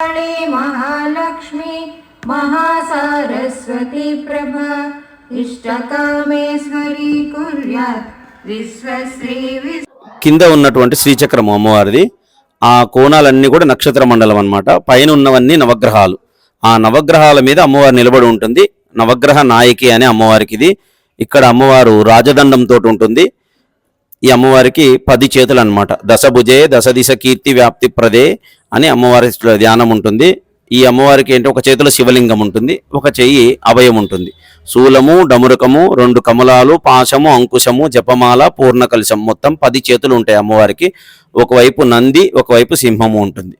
काली महालक्ष्मी महासारस्वती प्रभा इष्टकामेश्वरी कुर्यात् विश्वश्री विश्व కింద ఉన్నటువంటి శ్రీచక్రము అమ్మవారిది ఆ కోణాలన్నీ కూడా నక్షత్ర మండలం అన్నమాట పైన ఉన్నవన్నీ నవగ్రహాలు ఆ నవగ్రహాల మీద అమ్మవారు నిలబడి ఉంటుంది నవగ్రహ నాయకి అనే అమ్మవారికి ఇది ఇక్కడ అమ్మవారు రాజదండంతో ఉంటుంది ఈ అమ్మవారికి పది చేతులు అనమాట దశభుజే దశ దిశ కీర్తి వ్యాప్తి ప్రదే అని అమ్మవారి ధ్యానం ఉంటుంది. ఈ అమ్మవారికి ఏంటి? ఒక చేతిలో శివలింగం ఉంటుంది ఒక చెయ్యి అభయం ఉంటుంది. శూలము డమురకము రెండు కమలాలు పాశము అంకుశము జపమాల పూర్ణ కలశం మొత్తం పది చేతులు ఉంటాయి అమ్మవారికి. ఒకవైపు నంది ఒకవైపు సింహము ఉంటుంది.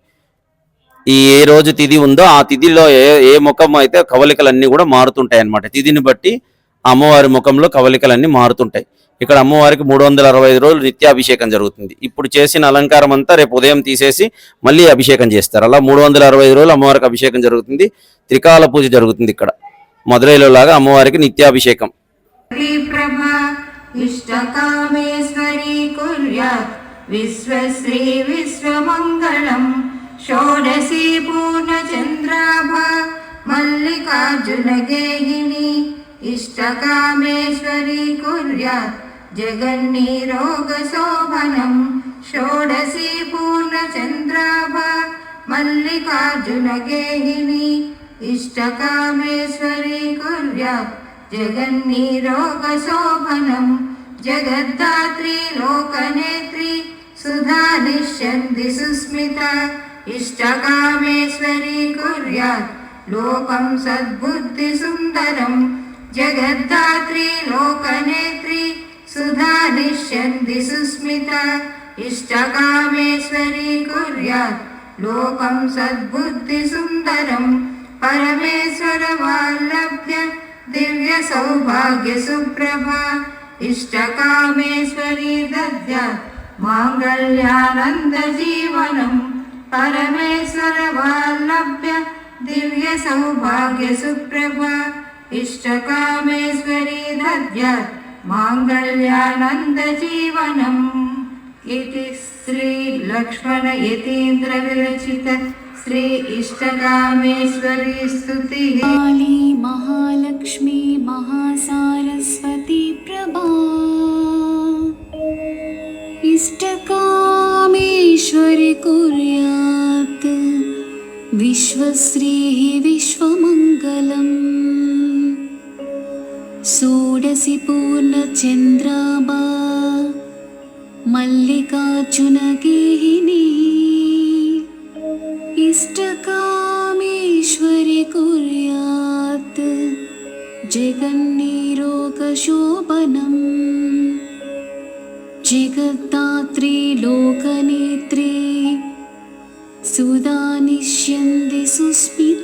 ఈ ఏ రోజు తిథి ఉందో ఆ తిథిలో ఏ ఏ ముఖం అయితే కవలికలన్నీ కూడా మారుతుంటాయి అన్నమాట తిథిని బట్టి అమ్మవారి ముఖంలో కవలికలన్నీ మారుతుంటాయి. ఇక్కడ అమ్మవారికి మూడు వందల అరవై ఐదు రోజులు నిత్యాభిషేకం జరుగుతుంది. ఇప్పుడు చేసిన అలంకారం అంతా రేపు ఉదయం తీసేసి మళ్ళీ అభిషేకం చేస్తారు. అలా మూడు వందల అరవై ఐదు రోజులు అమ్మవారికి అభిషేకం జరుగుతుంది. త్రికాల పూజ జరుగుతుంది ఇక్కడ. మధురైలో లాగా అమ్మవారికి నిత్యాభిషేకం. మల్లికార్జున గేహిణి ఇష్టకామేశ్వరీ కుర్యా इष्टकामेश्वरी कुर्यात् जगन्नीरोगशोभनम् षोडशी पूर्णचन्द्राभा मल्लिकार्जुनगेहिनी इष्टकामेश्वरी कुर्यात् जगन्नीरोगशोभनम् जगद्धात्री लोकनेत्री सुधा निश्यन्ति सुस्मिता इष्टकामेश्वरी कुर्यात् लोकं सद्बुद्धिसुन्दरम् जगद्धात्री लोकनेत्री सुधा निश्यन्ति सुस्मिता इष्टकामेश्वरी कुर्यात् लोकं सद्बुद्धिसुन्दरम् परमेश्वरवाल्लभ्य दिव्यसौभाग्यसुप्रभा इष्टकामेश्वरी दद्यात् माङ्गल्यानन्दजीवनम् परमेश्वरवाल्लभ्य दिव्यसौभाग्यसुप्रभा इष्टकामेश्वरी दद्यात् माङ्गल्यानन्दजीवनम् इति श्रीलक्ष्मणयतीन्द्रविरचित श्री इष्टकामेश्वरी स्तुतिः। काली महालक्ष्मी महासारस्वती प्रभा। इष्टकामेश्वरि कुर्यात्। विश्वश्रीः विश्वमङ्गलम् पूर्णचन्द्राबा मल्लिकार्जुनगेहिनी इष्टकामेश्वरि कुर्यात् जगन्निरोगशोभनम् जगद्धात्री लोकनेत्री सुधा निश्यन्ति सुस्मिता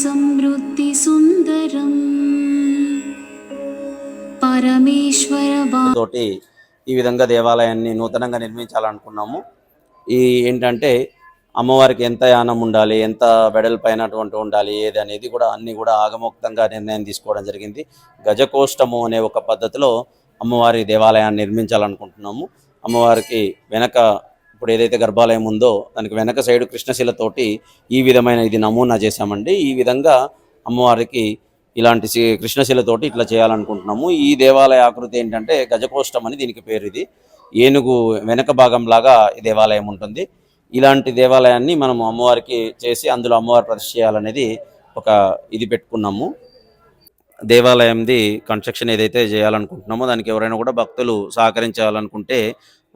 సమృద్ధిసుందరం పరమేశ్వర తోటి ఈ విధంగా దేవాలయాన్ని నూతనంగా నిర్మించాలనుకున్నాము. ఈ ఏంటంటే అమ్మవారికి ఎంత యానం ఉండాలి ఎంత వెడల్పైనటువంటి ఉండాలి ఏది అనేది కూడా అన్నీ కూడా ఆగమోక్తంగా నిర్ణయం తీసుకోవడం జరిగింది. గజకోష్టము అనే ఒక పద్ధతిలో అమ్మవారి దేవాలయాన్ని నిర్మించాలనుకుంటున్నాము. అమ్మవారికి వెనక ఇప్పుడు ఏదైతే గర్భాలయం ఉందో దానికి వెనక సైడు కృష్ణశిలతోటి ఈ విధమైన ఇది నమూనా చేశామండి. ఈ విధంగా అమ్మవారికి ఇలాంటి కృష్ణశిలతోటి ఇట్లా చేయాలనుకుంటున్నాము. ఈ దేవాలయ ఆకృతి ఏంటంటే గజకోష్టం అని దీనికి పేరు ఇది ఏనుగు వెనక భాగం లాగా ఈ దేవాలయం ఉంటుంది. ఇలాంటి దేవాలయాన్ని మనం అమ్మవారికి చేసి అందులో అమ్మవారి ప్రతిష్ట చేయాలనేది ఒక ఇది పెట్టుకున్నాము. దేవాలయంది కన్స్ట్రక్షన్ ఏదైతే చేయాలనుకుంటున్నామో దానికి ఎవరైనా కూడా భక్తులు సహకరించాలనుకుంటే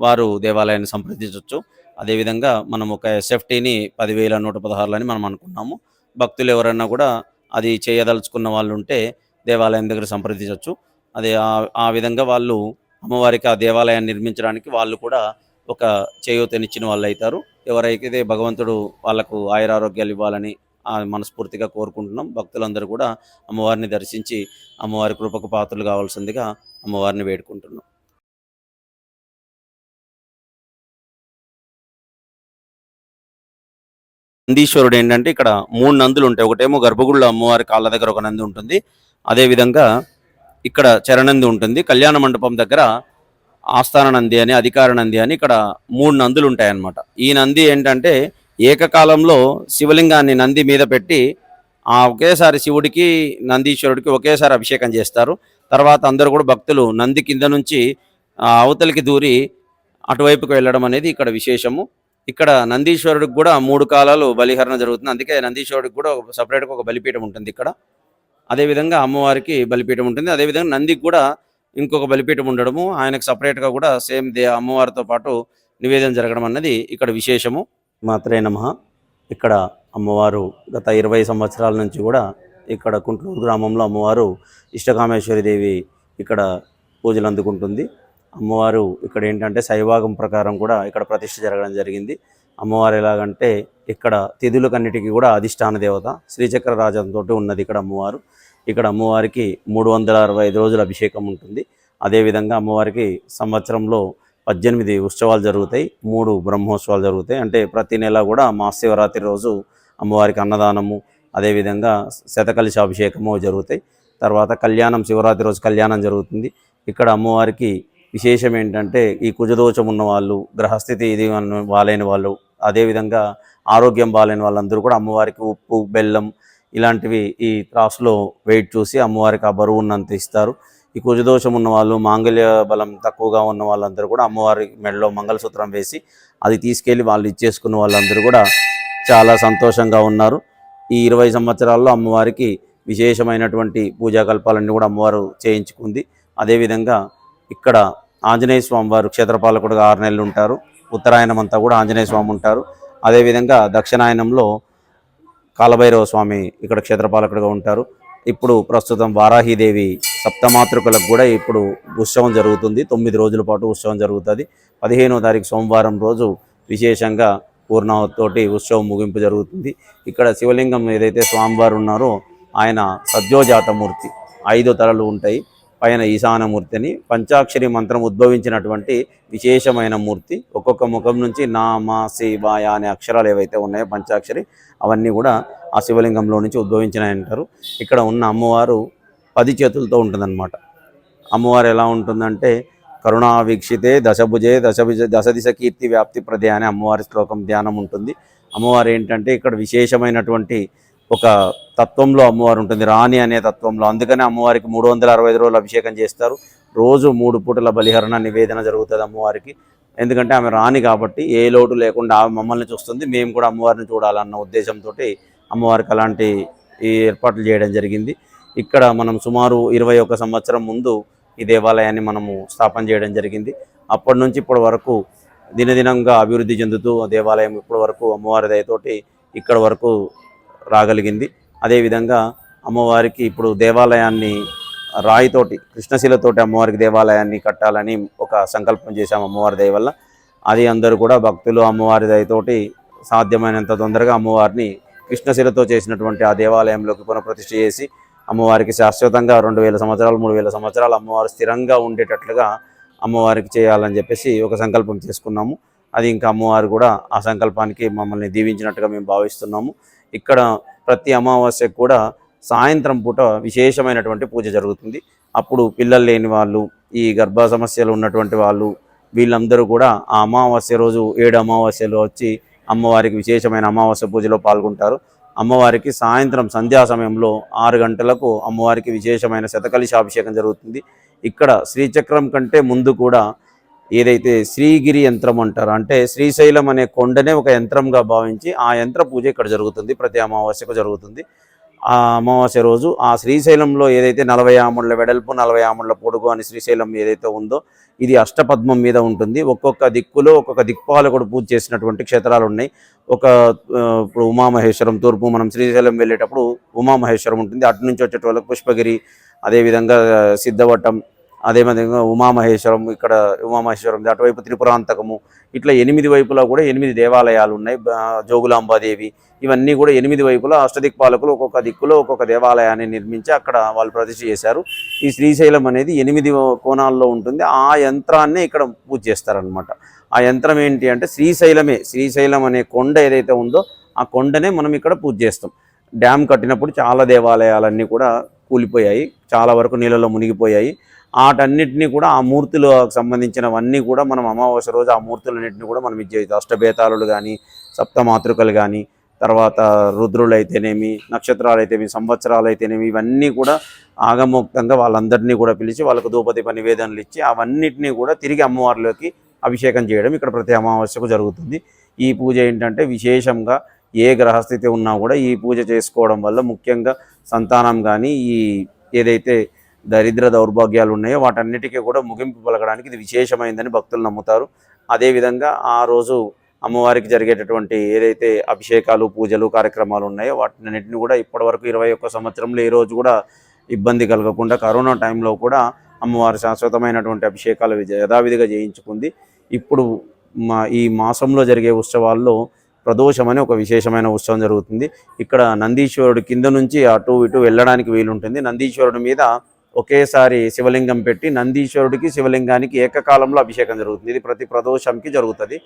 వారు దేవాలయాన్ని సంప్రదించవచ్చు అదేవిధంగా మనం ఒక ఎస్ఎఫ్టీని పదివేల నూట పదహారులని మనం అనుకున్నాము. భక్తులు ఎవరైనా కూడా అది చేయదలుచుకున్న వాళ్ళు ఉంటే దేవాలయం దగ్గర సంప్రదించవచ్చు అదే ఆ- ఆ విధంగా వాళ్ళు అమ్మవారికి ఆ దేవాలయాన్ని నిర్మించడానికి వాళ్ళు కూడా ఒక చేయూతనిచ్చిన వాళ్ళు అవుతారు. ఎవరైతే భగవంతుడు వాళ్ళకు ఆయురారోగ్యాలు ఇవ్వాలని మనస్ఫూర్తిగా కోరుకుంటున్నాం భక్తులందరూ కూడా అమ్మవారిని దర్శించి అమ్మవారి కృపకు పాత్రలు కావాల్సిందిగా అమ్మవారిని వేడుకుంటున్నాం. నందీశ్వరుడు ఏంటంటే ఇక్కడ మూడు నందులు ఉంటాయి. ఒకటేమో గర్భగుడిలో అమ్మవారి కాళ్ళ దగ్గర ఒక నంది ఉంటుంది. అదేవిధంగా ఇక్కడ చరణంది ఉంటుంది. కళ్యాణ మండపం దగ్గర ఆస్థాన నంది అని అధికార నంది అని ఇక్కడ మూడు నందులు ఉంటాయన్నమాట. ఈ నంది ఏంటంటే ఏకకాలంలో శివలింగాన్ని నంది మీద పెట్టి ఆ ఒకేసారి శివుడికి నందీశ్వరుడికి ఒకేసారి అభిషేకం చేస్తారు. తర్వాత అందరూ కూడా భక్తులు నంది కింద నుంచి అవతలికి దూరి అటువైపుకు వెళ్ళడం అనేది ఇక్కడ విశేషము. ఇక్కడ నందీశ్వరుడికి కూడా మూడు కాలాలు బలిహరణ జరుగుతుంది. అందుకే నందీశ్వరుడికి కూడా ఒక సపరేట్గా ఒక బలిపీఠం ఉంటుంది ఇక్కడ. అదేవిధంగా అమ్మవారికి బలిపీఠం ఉంటుంది. అదేవిధంగా నందికి కూడా ఇంకొక బలిపీఠం ఉండడము ఆయనకు సపరేట్గా కూడా సేమ్ దే అమ్మవారితో పాటు నివేదన జరగడం అన్నది ఇక్కడ విశేషము. మాత్రే నమ. ఇక్కడ అమ్మవారు గత ఇరవై సంవత్సరాల నుంచి కూడా ఇక్కడ కుంట్లూరు గ్రామంలో అమ్మవారు ఇష్టకామేశ్వరి దేవి ఇక్కడ పూజలు అందుకుంటుంది. అమ్మవారు ఇక్కడ ఏంటంటే శైవాగం ప్రకారం కూడా ఇక్కడ ప్రతిష్ఠ జరగడం జరిగింది. అమ్మవారు ఎలాగంటే ఇక్కడ తిథులకన్నిటికీ కూడా అధిష్టాన దేవత శ్రీచక్ర రాజంతో ఉన్నది ఇక్కడ అమ్మవారు. ఇక్కడ అమ్మవారికి మూడు వందల అరవై ఐదు రోజుల అభిషేకం ఉంటుంది. అదేవిధంగా అమ్మవారికి సంవత్సరంలో పద్దెనిమిది ఉత్సవాలు జరుగుతాయి. మూడు బ్రహ్మోత్సవాలు జరుగుతాయి. అంటే ప్రతి నెల కూడా మహాశివరాత్రి రోజు అమ్మవారికి అన్నదానము అదేవిధంగా శతకలిశ అభిషేకము జరుగుతాయి. తర్వాత కళ్యాణం శివరాత్రి రోజు కళ్యాణం జరుగుతుంది. ఇక్కడ అమ్మవారికి విశేషం ఏంటంటే ఈ కుజదోషం ఉన్న వాళ్ళు గ్రహస్థితి ఇది అన్న- బాలేని వాళ్ళు అదేవిధంగా ఆరోగ్యం బాలేని వాళ్ళందరూ కూడా అమ్మవారికి ఉప్పు బెల్లం ఇలాంటివి ఈ త్రాసులో వెయిట్ చూసి అమ్మవారికి ఆ బరువు ఉన్నంత ఇస్తారు. ఈ కుజదోషం ఉన్న వాళ్ళు మాంగళ్య బలం తక్కువగా ఉన్న వాళ్ళందరూ కూడా అమ్మవారి మెడలో మంగళసూత్రం వేసి అది తీసుకెళ్ళి వాళ్ళు ఇచ్చేసుకున్న వాళ్ళందరూ కూడా చాలా సంతోషంగా ఉన్నారు. ఈ ఇరవై సంవత్సరాల్లో అమ్మవారికి విశేషమైనటువంటి పూజా కల్పాలన్నీ కూడా అమ్మవారు చేయించుకుంది. అదేవిధంగా ఇక్కడ ఆంజనేయ స్వామి వారు క్షేత్రపాలకుడుగా ఆరు నెలలు ఉంటారు. ఉత్తరాయణం అంతా కూడా ఆంజనేయ స్వామి ఉంటారు. అదేవిధంగా దక్షిణాయనంలో కాలభైరవ స్వామి ఇక్కడ క్షేత్రపాలకుడుగా ఉంటారు. ఇప్పుడు ప్రస్తుతం వారాహీదేవి సప్తమాతృకులకు కూడా ఇప్పుడు ఉత్సవం జరుగుతుంది. తొమ్మిది రోజుల పాటు ఉత్సవం జరుగుతుంది. పదిహేనో తారీఖు సోమవారం రోజు విశేషంగా పూర్ణతోటి ఉత్సవం ముగింపు జరుగుతుంది. ఇక్కడ శివలింగం ఏదైతే స్వామివారు ఉన్నారో ఆయన సద్యోజాతమూర్తి. ఐదు తలలు ఉంటాయి. పైన ఈశానమూర్తి అని పంచాక్షరి మంత్రం ఉద్భవించినటువంటి విశేషమైన మూర్తి. ఒక్కొక్క ముఖం నుంచి నామ శివాయ అనే అక్షరాలు ఏవైతే ఉన్నాయో పంచాక్షరి అవన్నీ కూడా ఆ శివలింగంలో నుంచి ఉద్భవించినాయంటారు ఇక్కడ ఉన్న అమ్మవారు పది చేతులతో ఉంటుందన్నమాట. అమ్మవారు ఎలా ఉంటుందంటే కరుణా వీక్షితే దశభుజే దశభుజ దశ దిశ కీర్తి వ్యాప్తి ప్రదే అనే అమ్మవారి శ్లోకం ధ్యానం ఉంటుంది. అమ్మవారు ఏంటంటే ఇక్కడ విశేషమైనటువంటి ఒక తత్వంలో అమ్మవారు ఉంటుంది రాణి అనే తత్వంలో. అందుకనే అమ్మవారికి మూడు వందల అరవై ఐదు రోజులు అభిషేకం చేస్తారు. రోజు మూడు పూటల బలిహరణ నివేదన జరుగుతుంది అమ్మవారికి. ఎందుకంటే ఆమె రాణి కాబట్టి ఏ లోటు లేకుండా ఆమె మమ్మల్ని చూస్తుంది. మేము కూడా అమ్మవారిని చూడాలన్న ఉద్దేశంతో అమ్మవారికి అలాంటి ఈ ఏర్పాట్లు చేయడం జరిగింది. ఇక్కడ మనం సుమారు ఇరవై ఒక సంవత్సరం ముందు ఈ దేవాలయాన్ని మనము స్థాపన చేయడం జరిగింది. అప్పటి నుంచి ఇప్పటి వరకు దినదినంగా అభివృద్ధి చెందుతూ దేవాలయం ఇప్పటి వరకు అమ్మవారి దయతోటి ఇక్కడ వరకు రాగలిగింది. అదేవిధంగా అమ్మవారికి ఇప్పుడు దేవాలయాన్ని రాయితోటి కృష్ణశిలతోటి అమ్మవారికి దేవాలయాన్ని కట్టాలని ఒక సంకల్పం చేశాము అమ్మవారి దయ వల్ల. అది అందరూ కూడా భక్తులు అమ్మవారి దయతోటి సాధ్యమైనంత తొందరగా అమ్మవారిని కృష్ణశిలతో చేసినటువంటి ఆ దేవాలయంలోకి పునఃప్రతిష్ఠ చేసి అమ్మవారికి శాశ్వతంగా రెండు వేల సంవత్సరాలు మూడు వేల సంవత్సరాలు అమ్మవారు స్థిరంగా ఉండేటట్లుగా అమ్మవారికి చేయాలని చెప్పేసి ఒక సంకల్పం చేసుకున్నాము. అది ఇంకా అమ్మవారు కూడా ఆ సంకల్పానికి మమ్మల్ని దీవించినట్టుగా మేము భావిస్తున్నాము. ఇక్కడ ప్రతి అమావాస్యకు కూడా సాయంత్రం పూట విశేషమైనటువంటి పూజ జరుగుతుంది. అప్పుడు పిల్లలు లేని వాళ్ళు ఈ గర్భ సమస్యలు ఉన్నటువంటి వాళ్ళు వీళ్ళందరూ కూడా ఆ అమావాస్య రోజు ఏడు అమావాస్యలు వచ్చి అమ్మవారికి విశేషమైన అమావాస్య పూజలో పాల్గొంటారు. అమ్మవారికి సాయంత్రం సంధ్యా సమయంలో ఆరు గంటలకు అమ్మవారికి విశేషమైన శతకలిశాభిషేకం జరుగుతుంది. ఇక్కడ శ్రీచక్రం కంటే ముందు కూడా ఏదైతే శ్రీగిరి యంత్రం అంటారు అంటే శ్రీశైలం అనే కొండనే ఒక యంత్రంగా భావించి ఆ యంత్ర పూజ ఇక్కడ జరుగుతుంది ప్రతి అమావాస్యకు జరుగుతుంది. ఆ అమావాస్య రోజు ఆ శ్రీశైలంలో ఏదైతే నలభై ఆముళ్ళ వెడల్పు నలభై ఆముళ్ళ పొడుగు అని శ్రీశైలం ఏదైతే ఉందో ఇది అష్టపద్మం మీద ఉంటుంది. ఒక్కొక్క దిక్కులో ఒక్కొక్క దిక్పాలకుడు పూజ చేసినటువంటి క్షేత్రాలు ఉన్నాయి. ఒక ఇప్పుడు ఉమామహేశ్వరం తూర్పు మనం శ్రీశైలం వెళ్ళేటప్పుడు ఉమామహేశ్వరం ఉంటుంది. అటు నుంచి వచ్చేటోళ్ళకి పుష్పగిరి అదేవిధంగా సిద్ధవటం అదేవిధంగా ఉమామహేశ్వరం ఇక్కడ ఉమామహేశ్వరం అటువైపు త్రిపురాంతకము ఇట్లా ఎనిమిది వైపులా కూడా ఎనిమిది దేవాలయాలు ఉన్నాయి. జోగులాంబాదేవి ఇవన్నీ కూడా ఎనిమిది వైపులా అష్టదిక్పాలకులు ఒక్కొక్క దిక్కులో ఒక్కొక్క దేవాలయాన్ని నిర్మించి అక్కడ వాళ్ళు ప్రతిష్ఠ చేశారు. ఈ శ్రీశైలం అనేది ఎనిమిది కోణాల్లో ఉంటుంది. ఆ యంత్రాన్నే ఇక్కడ పూజ చేస్తారనమాట ఆ యంత్రం ఏంటి అంటే శ్రీశైలమే. శ్రీశైలం అనే కొండ ఏదైతే ఉందో ఆ కొండనే మనం ఇక్కడ పూజ చేస్తాం. డ్యామ్ కట్టినప్పుడు చాలా దేవాలయాలన్నీ కూడా కూలిపోయాయి. చాలా వరకు నీళ్ళలో మునిగిపోయాయి. వాటన్నిటినీ కూడా ఆ మూర్తులకు సంబంధించినవన్నీ కూడా మనం అమావాస్య రోజు ఆ మూర్తులన్నింటినీ కూడా మనం ఇచ్చేది చేయొచ్చు అష్టబేతాళులు కానీ సప్తమాతృకలు కానీ తర్వాత రుద్రులు అయితేనేమి నక్షత్రాలు అయితేనేమి సంవత్సరాలు అయితేనేమి ఇవన్నీ కూడా ఆగమోక్తంగా వాళ్ళందరినీ కూడా పిలిచి వాళ్ళకు ధూపదీప నివేదనలు ఇచ్చి అవన్నిటినీ కూడా తిరిగి అమ్మవారిలోకి అభిషేకం చేయడం ఇక్కడ ప్రతి అమావాస్యకు జరుగుతుంది. ఈ పూజ ఏంటంటే విశేషంగా ఏ గ్రహస్థితి ఉన్నా కూడా ఈ పూజ చేసుకోవడం వల్ల ముఖ్యంగా సంతానం కానీ ఈ ఏదైతే దరిద్ర దౌర్భాగ్యాలు ఉన్నాయో వాటన్నిటికీ కూడా ముగింపు పలకడానికి ఇది విశేషమైందని భక్తులు నమ్ముతారు. అదేవిధంగా ఆ రోజు అమ్మవారికి జరిగేటటువంటి ఏదైతే అభిషేకాలు పూజలు కార్యక్రమాలు ఉన్నాయో వాటినన్నింటిని కూడా ఇప్పటివరకు ఇరవై ఒక్క సంవత్సరంలో ఏ రోజు కూడా ఇబ్బంది కలగకుండా కరోనా టైంలో కూడా అమ్మవారి శాశ్వతమైనటువంటి అభిషేకాలు యథావిధిగా చేయించుకుంది. ఇప్పుడు మా ఈ మాసంలో జరిగే ఉత్సవాల్లో ప్రదోషం ఒక విశేషమైన ఉత్సవం జరుగుతుంది. ఇక్కడ నందీశ్వరుడు కింద నుంచి అటు ఇటు వెళ్ళడానికి వీలుంటుంది. నందీశ్వరుడి మీద ఒకేసారి శివలింగం పెట్టి నందీశ్వరుడికి శివలింగానికి ఏకకాలంలో అభిషేకం జరుగుతుంది. ఇది ప్రతి ప్రదోషంకి జరుగుతుంది.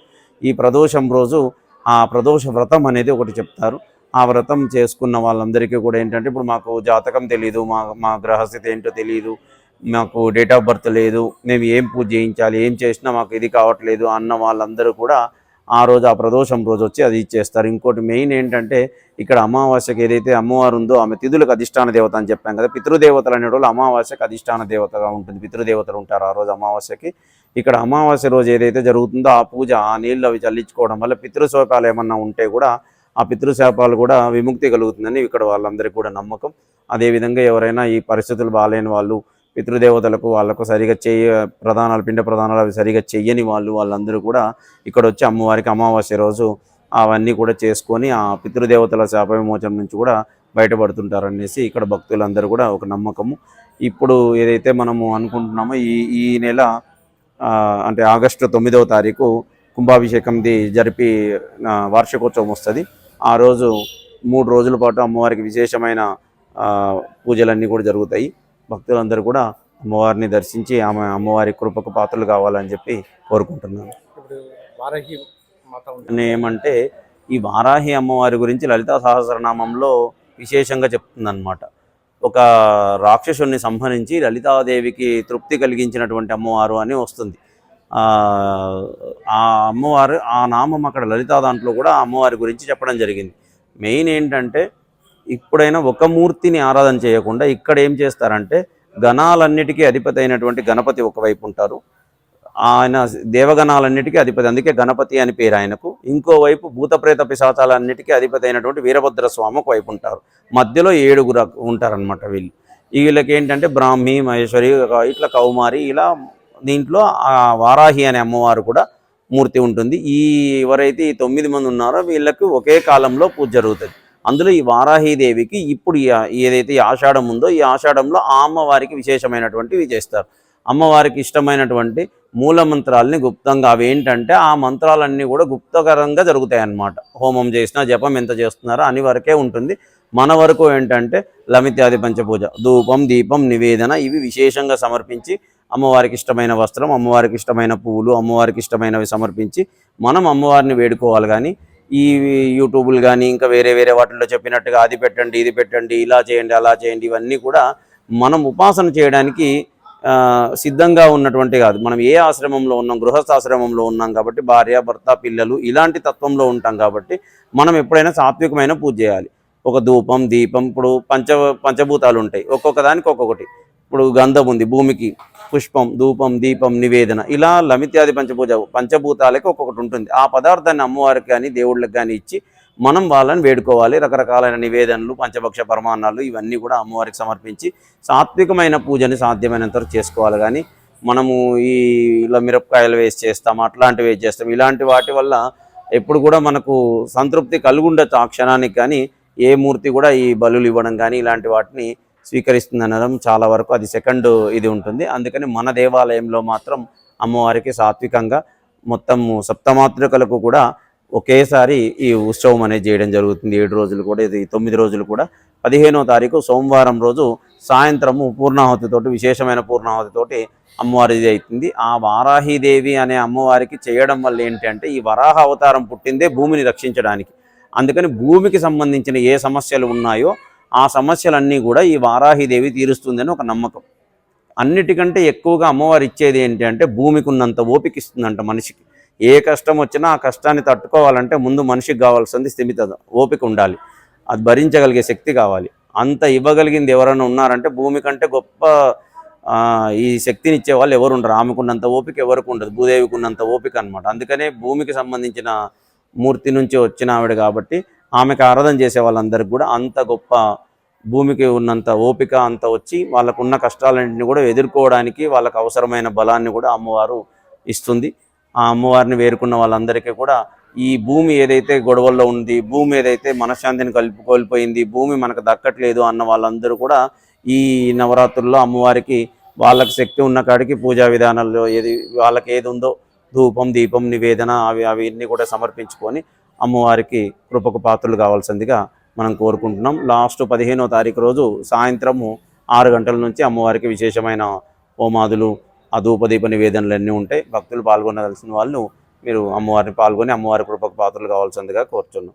ఈ ప్రదోషం రోజు ఆ ప్రదోష వ్రతం అనేది ఒకటి చెప్తారు. ఆ వ్రతం చేసుకున్న వాళ్ళందరికీ కూడా ఏంటంటే ఇప్పుడు మాకు జాతకం తెలియదు మా మా గ్రహస్థితి ఏంటో తెలియదు మాకు డేట్ ఆఫ్ బర్త్ లేదు మేము ఏం పూజ చేయించాలి ఏం చేసినా మాకు ఇది కావట్లేదు అన్న వాళ్ళందరూ కూడా ఆ రోజు ఆ ప్రదోషం రోజు వచ్చి అది ఇచ్చేస్తారు. ఇంకోటి మెయిన్ ఏంటంటే ఇక్కడ అమావాస్యకి ఏదైతే అమ్మవారు ఉందో ఆమె తిథులకు అధిష్టాన దేవత అని చెప్పాం కదా పితృదేవతలు అనే వాళ్ళు అమావాస్యకి అధిష్టాన దేవతగా ఉంటుంది పితృదేవతలు ఉంటారు ఆ రోజు అమావాస్యకి. ఇక్కడ అమావాస్య రోజు ఏదైతే జరుగుతుందో ఆ పూజ ఆ నీళ్ళు అవి చల్లించుకోవడం వల్ల పితృశోకాలు ఏమన్నా ఉంటే కూడా ఆ పితృశాపాలు కూడా విముక్తి కలుగుతుందని ఇక్కడ వాళ్ళందరికీ కూడా నమ్మకం. అదేవిధంగా ఎవరైనా ఈ పరిస్థితులు బాగాలేని వాళ్ళు పితృదేవతలకు వాళ్ళకు సరిగా చేయ ప్రధానాలు పిండ ప్రధానాలు అవి సరిగా చెయ్యని వాళ్ళు వాళ్ళందరూ కూడా ఇక్కడ వచ్చి అమ్మవారికి అమావాస్య రోజు అవన్నీ కూడా చేసుకొని ఆ పితృదేవతల శాప విమోచన నుంచి కూడా బయటపడుతుంటారనేసి ఇక్కడ భక్తులందరూ కూడా ఒక నమ్మకము. ఇప్పుడు ఏదైతే మనము అనుకుంటున్నామో ఈ ఈ నెల అంటే ఆగస్టు తొమ్మిదవ తారీఖు కుంభాభిషేకంది జరిపి వార్షికోత్సవం వస్తుంది. ఆ రోజు మూడు రోజుల పాటు అమ్మవారికి విశేషమైన పూజలన్నీ కూడా జరుగుతాయి. భక్తులందరూ కూడా అమ్మవారిని దర్శించి ఆమె అమ్మవారి కృపకు పాత్రలు కావాలని చెప్పి కోరుకుంటున్నాను. ఏమంటే ఈ వారాహి అమ్మవారి గురించి లలితా సహస్రనామంలో విశేషంగా చెప్తుందన్నమాట. ఒక రాక్షసుని సంహరించి లలితాదేవికి తృప్తి కలిగించినటువంటి అమ్మవారు అని వస్తుంది. ఆ అమ్మవారు ఆ నామం అక్కడ లలితా దాంట్లో కూడా అమ్మవారి గురించి చెప్పడం జరిగింది. మెయిన్ ఏంటంటే ఇప్పుడైనా ఒక మూర్తిని ఆరాధన చేయకుండా ఇక్కడ ఏం చేస్తారంటే గణాలన్నిటికీ అధిపతి అయినటువంటి గణపతి ఒకవైపు ఉంటారు. ఆయన దేవగణాలన్నిటికీ అధిపతి అందుకే గణపతి అని పేరు ఆయనకు. ఇంకోవైపు భూతప్రేత పిశాచాలన్నిటికీ అధిపతి అయినటువంటి వీరభద్ర స్వామి ఒకవైపు ఉంటారు. మధ్యలో ఏడుగురు ఉంటారనమాట వీళ్ళు. వీళ్ళకి ఏంటంటే బ్రాహ్మి మహేశ్వరి ఇట్లా కౌమారి ఇలా దీంట్లో ఆ వారాహి అనే అమ్మవారు కూడా మూర్తి ఉంటుంది. ఈ ఎవరైతే ఈ తొమ్మిది మంది ఉన్నారో వీళ్ళకి ఒకే కాలంలో పూజ జరుగుతుంది. అందులో ఈ వారాహీదేవికి ఇప్పుడు ఏదైతే ఈ ఆషాఢం ఉందో ఈ ఆషాఢంలో ఆ అమ్మవారికి విశేషమైనటువంటివి చేస్తారు. అమ్మవారికి ఇష్టమైనటువంటి మూల మంత్రాలని గుప్తంగా అవి ఏంటంటే ఆ మంత్రాలన్నీ కూడా గుప్తకరంగా జరుగుతాయి అన్నమాట హోమం చేసినా జపం ఎంత చేస్తున్నారో అని వరకే ఉంటుంది. మన వరకు ఏంటంటే లమిత్యాది పంచపూజ ధూపం దీపం నివేదన ఇవి విశేషంగా సమర్పించి అమ్మవారికి ఇష్టమైన వస్త్రం అమ్మవారికి ఇష్టమైన పువ్వులు అమ్మవారికి ఇష్టమైనవి సమర్పించి మనం అమ్మవారిని వేడుకోవాలి. కానీ ఈ యూట్యూబులు కానీ ఇంకా వేరే వేరే వాటిల్లో చెప్పినట్టుగా అది పెట్టండి ఇది పెట్టండి ఇలా చేయండి అలా చేయండి ఇవన్నీ కూడా మనం ఉపాసన చేయడానికి సిద్ధంగా ఉన్నటువంటి కాదు. మనం ఏ ఆశ్రమంలో ఉన్నాం గృహస్థాశ్రమంలో ఉన్నాం కాబట్టి భార్య భర్త పిల్లలు ఇలాంటి తత్వంలో ఉంటాం కాబట్టి మనం ఎప్పుడైనా సాత్వికమైన పూజ చేయాలి. ఒక ధూపం దీపం ఇప్పుడు పంచ పంచభూతాలు ఉంటాయి. ఒక్కొక్క దానికి ఒక్కొక్కటి. ఇప్పుడు గంధం ఉంది భూమికి పుష్పం ధూపం దీపం నివేదన. ఇలా లమిత్యాది పంచభూజ పంచభూతాలకి ఒక్కొక్కటి ఉంటుంది. ఆ పదార్థాన్ని అమ్మవారికి కానీ దేవుళ్ళకి కానీ ఇచ్చి మనం వాళ్ళని వేడుకోవాలి. రకరకాలైన నివేదనలు పంచభక్ష పరమాన్నాలు ఇవన్నీ కూడా అమ్మవారికి సమర్పించి సాత్వికమైన పూజని సాధ్యమైనంత చేసుకోవాలి. కానీ మనము ఈ ఇలా మిరపకాయలు వేసి చేస్తాం అట్లాంటివి వేసి చేస్తాం ఇలాంటి వాటి వల్ల ఎప్పుడు కూడా మనకు సంతృప్తి కలుగుండొచ్చు ఆ క్షణానికి. కానీ ఏ మూర్తి కూడా ఈ బలులు ఇవ్వడం కానీ ఇలాంటి వాటిని స్వీకరిస్తుంది అనడం చాలా వరకు అది సెకండ్ ఇది ఉంటుంది. అందుకని మన దేవాలయంలో మాత్రం అమ్మవారికి సాత్వికంగా మొత్తం సప్తమాతృకలకు కూడా ఒకేసారి ఈ ఉత్సవం అనేది చేయడం జరుగుతుంది. ఏడు రోజులు కూడా ఇది తొమ్మిది రోజులు కూడా. పదిహేనో తారీఖు సోమవారం రోజు సాయంత్రము పూర్ణాహుతితోటి విశేషమైన పూర్ణాహుతితోటి అమ్మవారిది అవుతుంది. ఆ వారాహిదేవి అనే అమ్మవారికి చేయడం వల్ల ఏంటంటే ఈ వరాహ అవతారం పుట్టిందే భూమిని రక్షించడానికి. అందుకని భూమికి సంబంధించిన ఏ సమస్యలు ఉన్నాయో ఆ సమస్యలన్నీ కూడా ఈ వారాహిదేవి తీరుస్తుందని ఒక నమ్మకం. అన్నిటికంటే ఎక్కువగా అమ్మవారు ఇచ్చేది ఏంటి అంటే భూమికి ఉన్నంత ఓపిక ఇస్తుందంట మనిషికి. ఏ కష్టం వచ్చినా ఆ కష్టాన్ని తట్టుకోవాలంటే ముందు మనిషికి కావాల్సింది స్థిమిత ఓపిక ఉండాలి. అది భరించగలిగే శక్తి కావాలి. అంత ఇవ్వగలిగింది ఎవరైనా ఉన్నారంటే భూమి కంటే గొప్ప ఈ శక్తిని ఇచ్చే వాళ్ళు ఎవరు ఉండరు. ఆమెకున్నంత ఓపిక ఎవరికి ఉండదు. భూదేవికి ఉన్నంత ఓపిక అనమాట అందుకనే భూమికి సంబంధించిన మూర్తి నుంచి వచ్చిన ఆవిడ కాబట్టి ఆమెకు ఆరాధన చేసే వాళ్ళందరికీ కూడా అంత గొప్ప భూమికి ఉన్నంత ఓపిక అంత వచ్చి వాళ్ళకున్న కష్టాలన్నింటినీ కూడా ఎదుర్కోవడానికి వాళ్ళకు అవసరమైన బలాన్ని కూడా అమ్మవారు ఇస్తుంది. ఆ అమ్మవారిని వేరుకున్న వాళ్ళందరికీ కూడా ఈ భూమి ఏదైతే గొడవల్లో ఉంది భూమి ఏదైతే మనశ్శాంతిని కలిపి కోల్పోయింది భూమి మనకు దక్కట్లేదు అన్న వాళ్ళందరూ కూడా ఈ నవరాత్రుల్లో అమ్మవారికి వాళ్ళకి శక్తి ఉన్న కాడికి పూజా విధానాల్లో ఏది వాళ్ళకి ఏది ఉందో ధూపం దీపం నివేదన అవి అవన్నీ కూడా సమర్పించుకొని అమ్మవారికి కృపకు పాత్రలు కావాల్సిందిగా మనం కోరుకుంటున్నాం. లాస్ట్ పదిహేనో తారీఖు రోజు సాయంత్రము ఆరు గంటల నుంచి అమ్మవారికి విశేషమైన హోమాదులు అధూపదీప ధూపదీప నివేదనలు అన్నీ ఉంటాయి. భక్తులు పాల్గొనవలసిన వాళ్ళు మీరు అమ్మవారిని పాల్గొని అమ్మవారి కృపకు పాత్రలు కావాల్సిందిగా కోరుచున్నాం.